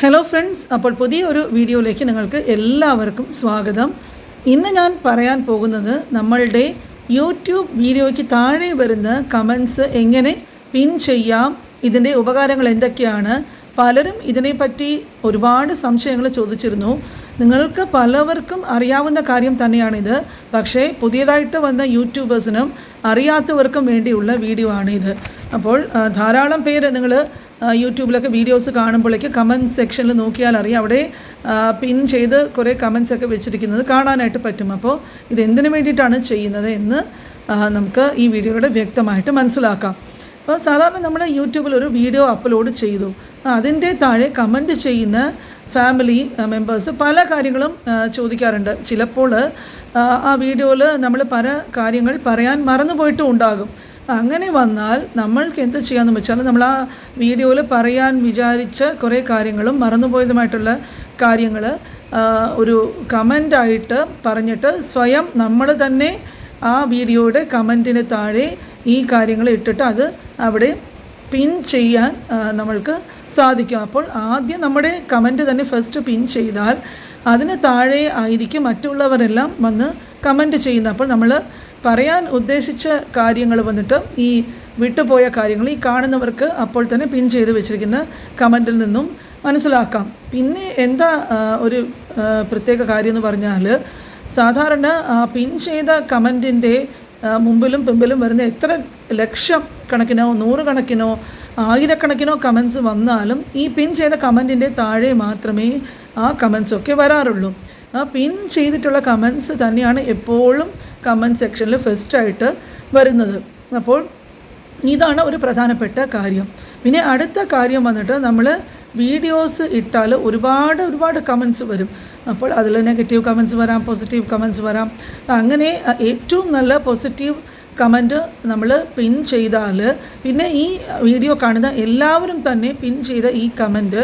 Hello friends അപ്പോൾ പുതിയ ഒരു വീഡിയോയിലേക്ക് നിങ്ങൾക്ക് എല്ലാവർക്കും സ്വാഗതം. ഇന്ന് ഞാൻ പറയാൻ പോകുന്നത് നമ്മളുടെ യൂട്യൂബ് വീഡിയോയ്ക്ക് താഴെ വരുന്ന കമൻസ് എങ്ങനെ പിൻ ചെയ്യാം ഇതിന്റെ ഉപകാരങ്ങൾ എന്തൊക്കെയാണ് പലരും ഇതിനെപ്പറ്റി ഒരുപാട് സംശയങ്ങൾ ചോദിച്ചിരുന്നു. നിങ്ങൾക്ക് പലവർക്കും അറിയാവുന്ന കാര്യം തന്നെയാണിത്. പക്ഷേ പുതിയതായിട്ട് വന്ന യൂട്യൂബേഴ്സിനും അറിയാത്തവർക്കും വേണ്ടിയുള്ള വീഡിയോ ആണിത്. അപ്പോൾ ധാരാളം പേര് നിങ്ങൾ യൂട്യൂബിലൊക്കെ വീഡിയോസ് കാണുമ്പോഴേക്ക് കമന്റ് സെക്ഷനിൽ നോക്കിയാൽ അറിയാം. അവിടെ പിൻ ചെയ്ത് കുറേ കമൻസ് ഒക്കെ വെച്ചിരിക്കുന്നത് കാണാനായിട്ട് പറ്റും. അപ്പോൾ ഇത് എന്തിനു വേണ്ടിയിട്ടാണ് ചെയ്യുന്നത് എന്ന് നമുക്ക് ഈ വീഡിയോയുടെ വ്യക്തമായിട്ട് മനസ്സിലാക്കാം. അപ്പോൾ സാധാരണ നമ്മൾ യൂട്യൂബിൽ ഒരു വീഡിയോ അപ്ലോഡ് ചെയ്തു. അതിന്റെ താഴെ കമന്റ് ചെയ്യുന്ന ഫാമിലി മെമ്പേഴ്സ് പല കാര്യങ്ങളും ചോദിക്കാറുണ്ട്. ചിലപ്പോൾ ആ വീഡിയോയിൽ നമ്മൾ പല കാര്യങ്ങൾ പറയാൻ മറന്നുപോയിട്ടും ഉണ്ടാകും. അങ്ങനെ വന്നാൽ നമ്മൾക്ക് എന്ത് ചെയ്യാമെന്ന് വെച്ചാൽ നമ്മൾ ആ വീഡിയോയിൽ പറയാൻ വിചാരിച്ച കുറേ കാര്യങ്ങളും മറന്നുപോയതുമായിട്ടുള്ള കാര്യങ്ങൾ ഒരു കമന്റായിട്ട് പറഞ്ഞിട്ട് സ്വയം നമ്മൾ തന്നെ ആ വീഡിയോയുടെ കമന്റിന് താഴെ ഈ കാര്യങ്ങൾ ഇട്ടിട്ട് അത് അവിടെ പിൻ ചെയ്യാൻ നമ്മൾക്ക് സാധിക്കും. അപ്പോൾ ആദ്യം നമ്മുടെ കമന്റ് തന്നെ ഫസ്റ്റ് പിൻ ചെയ്താൽ അതിന് താഴെ ആയിരിക്കും മറ്റുള്ളവരെല്ലാം വന്ന് കമന്റ് ചെയ്യുന്നത്. അപ്പോൾ നമ്മൾ പറയാൻ ഉദ്ദേശിച്ച കാര്യങ്ങൾ വന്നിട്ട് ഈ വിട്ടുപോയ കാര്യങ്ങൾ ഈ കാണുന്നവർക്ക് അപ്പോൾ തന്നെ പിൻ ചെയ്ത് വെച്ചിരിക്കുന്ന കമന്റിൽ നിന്നും മനസ്സിലാക്കാം. പിന്നെ എന്താ ഒരു പ്രത്യേക കാര്യം എന്ന് പറഞ്ഞാൽ സാധാരണ പിൻ ചെയ്ത കമന്റിന്റെ മുമ്പിലും പിമ്പിലും വരുന്ന എത്ര ലക്ഷം കണക്കിനോ നൂറുകണക്കിനോ ആയിരക്കണക്കിനോ കമൻസ് വന്നാലും ഈ പിൻ ചെയ്ത കമന്റിന്റെ താഴെ മാത്രമേ ആ കമൻസൊക്കെ വരാറുള്ളൂ. ആ പിൻ ചെയ്തിട്ടുള്ള കമൻസ് തന്നെയാണ് എപ്പോഴും കമന്റ് സെക്ഷനിൽ ഫസ്റ്റായിട്ട് വരുന്നത്. അപ്പോൾ ഇതാണ് ഒരു പ്രധാനപ്പെട്ട കാര്യം. പിന്നെ അടുത്ത കാര്യം വന്നിട്ട് നമ്മൾ വീഡിയോസ് ഇട്ടാൽ ഒരുപാട് ഒരുപാട് കമൻസ് വരും. അപ്പോൾ അതിൽ നെഗറ്റീവ് കമൻസ് വരാം പോസിറ്റീവ് കമൻസ് വരാം. അങ്ങനെ ഏറ്റവും നല്ല പോസിറ്റീവ് കമന്റ് നമ്മൾ പിൻ ചെയ്താൽ പിന്നെ ഈ വീഡിയോ കാണുന്ന എല്ലാവരും തന്നെ പിൻ ചെയ്ത ഈ കമന്റ്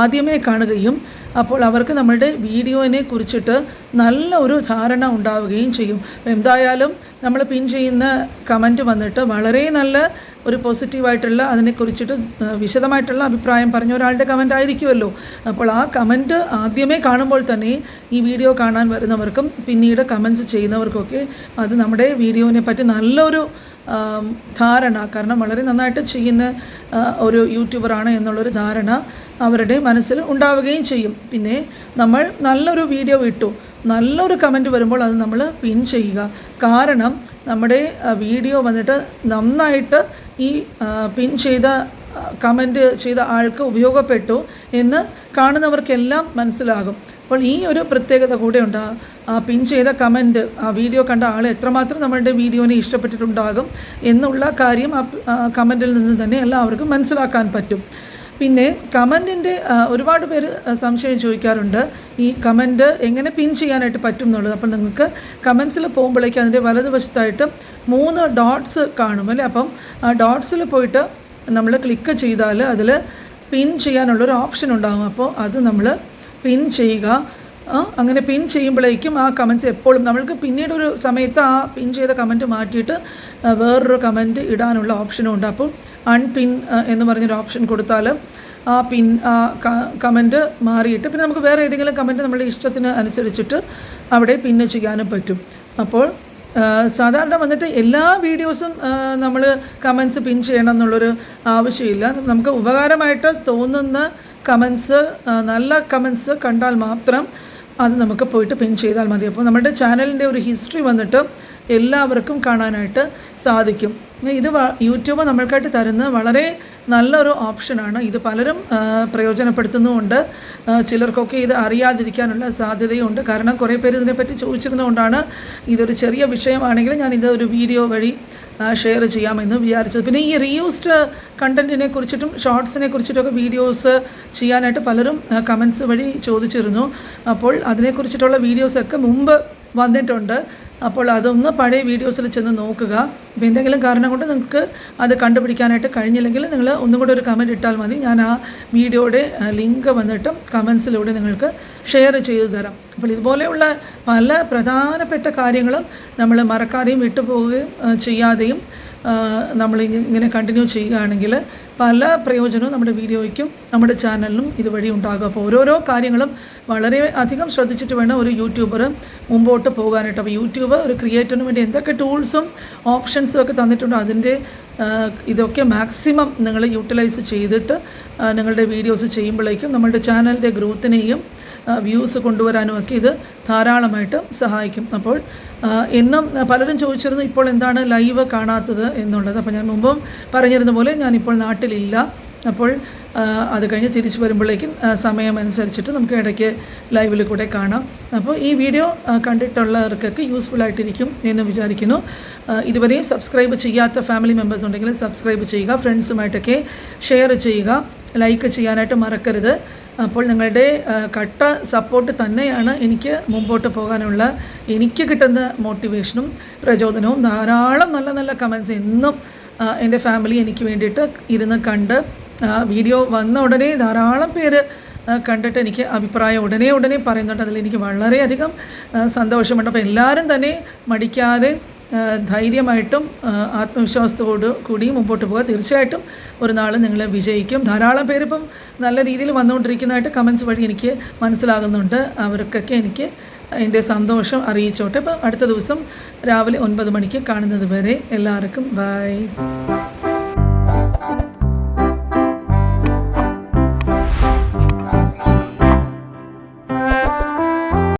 ആദ്യമേ കാണുകയും അപ്പോൾ അവർക്ക് നമ്മളുടെ വീഡിയോനെ കുറിച്ചിട്ട് നല്ല ഒരു ധാരണ ഉണ്ടാവുകയും ചെയ്യും. എന്തായാലും നമ്മൾ പിൻ ചെയ്യുന്ന കമന്റ് വന്നിട്ട് വളരെ നല്ല ഒരു പോസിറ്റീവായിട്ടുള്ള അതിനെക്കുറിച്ചിട്ട് വിശദമായിട്ടുള്ള അഭിപ്രായം പറഞ്ഞ ഒരാളുടെ കമന്റ് ആയിരിക്കുമല്ലോ. അപ്പോൾ ആ കമന്റ് ആദ്യമേ കാണുമ്പോൾ തന്നെ ഈ വീഡിയോ കാണാൻ വരുന്നവർക്കും പിന്നീട് കമൻസ് ചെയ്യുന്നവർക്കൊക്കെ അത് നമ്മുടെ വീഡിയോനെ പറ്റി നല്ലൊരു ധാരണ കാരണം വളരെ നന്നായിട്ട് ചെയ്യുന്ന ഒരു യൂട്യൂബറാണ് എന്നുള്ളൊരു ധാരണ അവരുടെ മനസ്സിൽ ഉണ്ടാവുകയും ചെയ്യും. പിന്നെ നമ്മൾ നല്ലൊരു വീഡിയോ ഇട്ടു. നല്ലൊരു കമന്റ് വരുമ്പോൾ അത് നമ്മൾ പിൻ ചെയ്യുക. കാരണം നമ്മുടെ വീഡിയോ വന്നിട്ട് നന്നായിട്ട് ഈ പിൻ ചെയ്ത കമന്റ് ചെയ്ത ആൾക്ക് ഉപയോഗപ്പെട്ടു എന്ന് കാണുന്നവർക്കെല്ലാം മനസ്സിലാകും. അപ്പോൾ ഈ ഒരു പ്രത്യേകത കൂടെ ഉണ്ട്. ആ- പിൻ ചെയ്ത കമന്റ് ആ വീഡിയോ കണ്ട ആൾ എത്രമാത്രം നമ്മളുടെ വീഡിയോനെ ഇഷ്ടപ്പെട്ടിട്ടുണ്ടാകും എന്നുള്ള കാര്യം ആ കമന്റിൽ നിന്ന് തന്നെ എല്ലാവർക്കും മനസ്സിലാക്കാൻ പറ്റും. പിന്നെ കമന്റിന്റെ ഒരുപാട് പേര് സംശയം ചോദിക്കാറുണ്ട്. ഈ കമന്റ് എങ്ങനെ പിൻ ചെയ്യാനായിട്ട് പറ്റും എന്നുള്ളത്. അപ്പോൾ നിങ്ങൾക്ക് കമൻസിൽ പോകുമ്പോഴേക്ക് അതിന്റെ വലതുവശത്തായിട്ട് മൂന്ന് ഡോട്ട്സ് കാണും അല്ലേ? അപ്പം ആ ഡോട്ട്സിൽ പോയിട്ട് നമ്മൾ ക്ലിക്ക് ചെയ്താൽ അതിൽ പിൻ ചെയ്യാനുള്ളൊരു ഓപ്ഷൻ ഉണ്ടാകും. അപ്പോൾ അത് നമ്മൾ പിൻ ചെയ്യുക. അങ്ങനെ പിൻ ചെയ്യുമ്പോഴേക്കും ആ കമൻസ് എപ്പോഴും നമ്മൾക്ക് പിന്നീട് ഒരു സമയത്ത് ആ പിൻ ചെയ്ത കമന്റ് മാറ്റിയിട്ട് വേറൊരു കമന്റ് ഇടാനുള്ള ഓപ്ഷനും ഉണ്ട്. അപ്പോൾ അൺപിൻ എന്ന് പറഞ്ഞൊരു ഓപ്ഷൻ കൊടുത്താൽ ആ പിൻ ആ കമന്റ് മാറിയിട്ട് പിന്നെ നമുക്ക് വേറെ ഏതെങ്കിലും കമന്റ് നമ്മുടെ ഇഷ്ടത്തിന് അനുസരിച്ചിട്ട് അവിടെ പിൻ ചെയ്യാനും പറ്റും. അപ്പോൾ സാധാരണ വന്നിട്ട് എല്ലാ വീഡിയോസും നമ്മൾ കമൻസ് പിൻ ചെയ്യണം എന്നുള്ളൊരു ആവശ്യമില്ല. നമുക്ക് ഉപകാരമായിട്ട് തോന്നുന്ന കമൻസ് നല്ല കമൻസ് കണ്ടാൽ മാത്രം അത് നമുക്ക് പോയിട്ട് പിൻ ചെയ്താൽ മതി. അപ്പോൾ നമ്മുടെ ചാനലിന്റെ ഒരു ഹിസ്റ്ററി വന്നിട്ട് എല്ലാവർക്കും കാണാനായിട്ട് സാധിക്കും. ഇത് യൂട്യൂബ് നമ്മൾക്കായിട്ട് തരുന്ന വളരെ നല്ലൊരു ഓപ്ഷനാണ് ഇത് പലരും പ്രയോജനപ്പെടുത്തുന്നുമുണ്ട്. ചിലർക്കൊക്കെ ഇത് അറിയാതിരിക്കാനുള്ള സാധ്യതയുണ്ട്. കാരണം കുറേ പേര് ഇതിനെപ്പറ്റി ചോദിച്ചിരുന്നതുകൊണ്ടാണ് ഇതൊരു ചെറിയ വിഷയമാണെങ്കിലും ഞാൻ ഇത് ഒരു വീഡിയോ വഴി ഷെയർ ചെയ്യാമെന്ന് വിചാരിച്ചത്. പിന്നെ ഈ റീയൂസ്ഡ് കണ്ടന്റിനെ കുറിച്ചിട്ടും ഷോർട്സിനെ കുറിച്ചിട്ടൊക്കെ വീഡിയോസ് ചെയ്യാനായിട്ട് പലരും കമൻസ് വഴി ചോദിച്ചിരുന്നു. അപ്പോൾ അതിനെക്കുറിച്ചിട്ടുള്ള വീഡിയോസൊക്കെ മുമ്പ് വന്നിട്ടുണ്ട്. അപ്പോൾ അതൊന്ന് പഴയ വീഡിയോസിൽ ചെന്ന് നോക്കുക. അപ്പോൾ എന്തെങ്കിലും കാരണം കൊണ്ട് നിങ്ങൾക്ക് അത് കണ്ടുപിടിക്കാനായിട്ട് കഴിഞ്ഞില്ലെങ്കിൽ നിങ്ങൾ ഒന്നും കൂടെ ഒരു കമന്റ് ഇട്ടാൽ മതി. ഞാൻ ആ വീഡിയോയുടെ ലിങ്ക് വന്നിട്ടും കമൻസിലൂടെ നിങ്ങൾക്ക് ഷെയർ ചെയ്തു തരാം. അപ്പോൾ ഇതുപോലെയുള്ള പല പ്രധാനപ്പെട്ട കാര്യങ്ങളും നമ്മൾ മറക്കാതെയും വിട്ടുപോവുകയും ചെയ്യാതെയും നമ്മൾ ഇങ്ങനെ കണ്ടിന്യൂ ചെയ്യുകയാണെങ്കിൽ പല പ്രയോജനവും നമ്മുടെ വീഡിയോയ്ക്കും നമ്മുടെ ചാനലിനും ഇതുവഴി ഉണ്ടാകും. അപ്പോൾ ഓരോരോ കാര്യങ്ങളും വളരെ അധികം ശ്രദ്ധിച്ചിട്ട് വേണം ഒരു യൂട്യൂബർ മുമ്പോട്ട് പോകാനായിട്ട്. അപ്പോൾ യൂട്യൂബ് ഒരു ക്രിയേറ്ററിന് വേണ്ടി എന്തൊക്കെ ടൂൾസും ഓപ്ഷൻസും ഒക്കെ തന്നിട്ടുണ്ടോ അതിന്റെ ഇതൊക്കെ മാക്സിമം നിങ്ങൾ യൂട്ടിലൈസ് ചെയ്തിട്ട് നിങ്ങളുടെ വീഡിയോസ് ചെയ്യുമ്പോഴേക്കും നമ്മളുടെ ചാനലിന്റെ ഗ്രോത്തിനെയും വ്യൂസ് കൊണ്ടുവരാനും ഒക്കെ ഇത് ധാരാളമായിട്ട് സഹായിക്കും. അപ്പോൾ എന്നും പലരും ചോദിച്ചിരുന്നു ഇപ്പോൾ എന്താണ് ലൈവ് കാണാത്തത് എന്നുള്ളത്. അപ്പോൾ ഞാൻ മുമ്പും പറഞ്ഞിരുന്ന പോലെ ഞാനിപ്പോൾ നാട്ടിലില്ല. അപ്പോൾ അത് കഴിഞ്ഞ് തിരിച്ചു വരുമ്പോഴേക്കും സമയമനുസരിച്ചിട്ട് നമുക്ക് ഇടയ്ക്ക് ലൈവിൽ കൂടെ കാണാം. അപ്പോൾ ഈ വീഡിയോ കണ്ടിട്ടുള്ളവർക്കൊക്കെ യൂസ്ഫുൾ ആയിട്ടിരിക്കും എന്ന് വിചാരിക്കുന്നു. ഇതുവരെയും സബ്സ്ക്രൈബ് ചെയ്യാത്ത ഫാമിലി മെമ്പേഴ്സ് ഉണ്ടെങ്കിൽ സബ്സ്ക്രൈബ് ചെയ്യുക ഫ്രണ്ട്സുമായിട്ടൊക്കെ ഷെയർ ചെയ്യുക ലൈക്ക് ചെയ്യാനായിട്ട് മറക്കരുത്. അപ്പോൾ നിങ്ങളുടെ കട്ട സപ്പോർട്ട് തന്നെയാണ് എനിക്ക് മുമ്പോട്ട് പോകാനുള്ള എനിക്ക് കിട്ടുന്ന മോട്ടിവേഷനും പ്രചോദനവും. ധാരാളം നല്ല നല്ല കമൻസ് എന്നും എന്റെ ഫാമിലി എനിക്ക് വേണ്ടിയിട്ട് ഇരുന്ന് കണ്ട് വീഡിയോ വന്ന ഉടനെ ധാരാളം പേര് കണ്ടിട്ട് എനിക്ക് അഭിപ്രായം ഉടനെ ഉടനെ പറയുന്നുണ്ട്. അതിൽ എനിക്ക് വളരെയധികം സന്തോഷമുണ്ട്. അപ്പോൾ എല്ലാവരും തന്നെ മടിക്കാതെ ധൈര്യമായിട്ടും ആത്മവിശ്വാസത്തോട് കൂടി മുമ്പോട്ട് പോകുക തീർച്ചയായിട്ടും ഒരു നാൾ നിങ്ങൾ വിജയിക്കും. ധാരാളം പേരിപ്പം നല്ല രീതിയിൽ വന്നുകൊണ്ടിരിക്കുന്നതായിട്ട് കമൻസ് വഴി എനിക്ക് മനസ്സിലാകുന്നുണ്ട്. അവർക്കൊക്കെ എനിക്ക് എന്റെ സന്തോഷം അറിയിച്ചോട്ടെ. അപ്പം അടുത്ത ദിവസം രാവിലെ ഒൻപത് മണിക്ക് കാണുന്നത് വരെ എല്ലാവർക്കും ബൈ